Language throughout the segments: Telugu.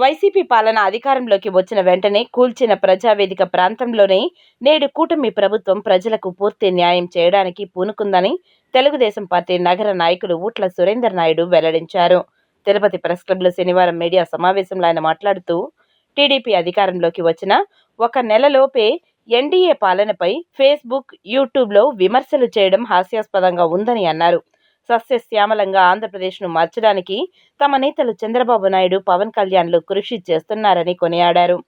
వైసీపీ పాలన అధికారంలోకి వచ్చిన వెంటనే కూల్చిన ప్రజావేదిక ప్రాంతంలోనే నేడు కూటమి ప్రభుత్వం ప్రజలకు పూర్తి న్యాయం చేయడానికి పూనుకుందని తెలుగుదేశం పార్టీ నగర నాయకులు ఊట్ల సురేందర్ నాయుడు వెల్లడించారు. తిరుపతి ప్రెస్ క్లబ్లో శనివారం మీడియా సమావేశంలో ఆయన మాట్లాడుతూ టీడీపీ అధికారంలోకి వచ్చిన ఒక నెలలోపే ఎన్డీఏ పాలనపై ఫేస్బుక్ యూట్యూబ్లో విమర్శలు చేయడం హాస్యాస్పదంగా ఉందని అన్నారు. సస్యశ్యామలంగా ఆంధ్రప్రదేశ్ను మార్చడానికి తమ నేతలు చంద్రబాబు నాయుడు పవన్ కళ్యాణ్లు కృషి చేస్తున్నారని కొనియాడారు.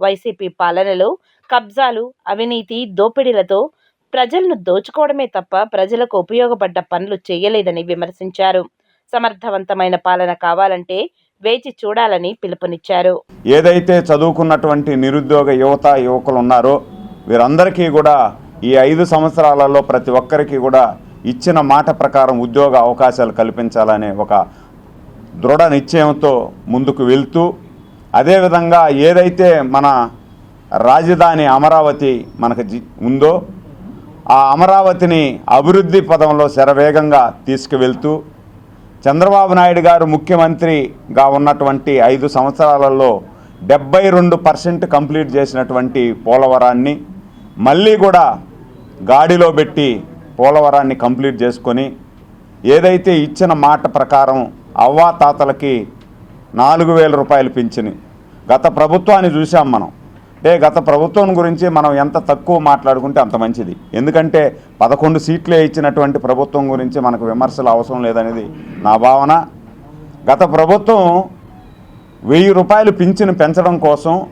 వైసీపీ పాలనలో కబ్జాలు అవినీతి దోపిడీలతో ప్రజలను దోచుకోవడమే తప్ప ప్రజలకు ఉపయోగపడ్డ పనులు చేయలేదని విమర్శించారు. సమర్థవంతమైన పాలన కావాలంటే వేచి చూడాలని పిలుపునిచ్చారు. ఏదైతే చదువుకున్నటువంటి నిరుద్యోగ యువత యువకులు ఉన్నారో వీరందరికీ కూడా ఈ ఐదు సంవత్సరాలలో ప్రతి ఒక్కరికి కూడా ఇచ్చిన మాట ప్రకారం ఉద్యోగ అవకాశాలు కల్పించాలనే ఒక దృఢ నిశ్చయంతో ముందుకు వెళ్తూ అదేవిధంగా ఏదైతే మన రాజధాని అమరావతి మనకు జి- ఉందో ఆ అమరావతిని అభివృద్ధి పదంలో శరవేగంగా తీసుకువెళ్తూ చంద్రబాబు నాయుడు గారు ముఖ్యమంత్రిగా ఉన్నటువంటి ఐదు సంవత్సరాలలో డెబ్బై రెండు పర్సెంట్ కంప్లీట్ చేసినటువంటి పోలవరాన్ని మళ్ళీ కూడా గాడిలో పెట్టి పోలవరాన్ని కంప్లీట్ చేసుకొని ఏదైతే ఇచ్చిన మాట ప్రకారం అవ్వాతాతలకి నాలుగు వేల రూపాయలు పింఛని. గత ప్రభుత్వాన్ని చూసాం మనం. అంటే గత ప్రభుత్వం గురించి మనం ఎంత తక్కువ మాట్లాడుకుంటే అంత మంచిది. ఎందుకంటే పదకొండు సీట్లే ఇచ్చినటువంటి ప్రభుత్వం గురించి మనకు విమర్శలు అవసరం లేదనేది నా భావన. గత ప్రభుత్వం వెయ్యి రూపాయలు పింఛను పెంచడం కోసం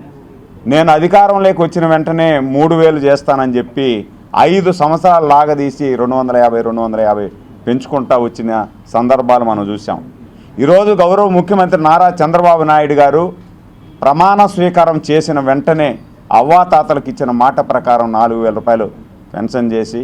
నేను అధికారంలోకి వచ్చిన వెంటనే మూడు వేలు చేస్తానని చెప్పి ఐదు సంవత్సరాలు లాగదీసి రెండు వందల యాభై రెండు వందల యాభై పెంచుకుంటా వచ్చిన సందర్భాలు మనం చూసాం ఈరోజు గౌరవ ముఖ్యమంత్రి నారా చంద్రబాబు నాయుడు గారు ప్రమాణ స్వీకారం చేసిన వెంటనే అవ్వాతాతలకు ఇచ్చిన మాట ప్రకారం నాలుగు వేల రూపాయలు పెన్షన్ చేసి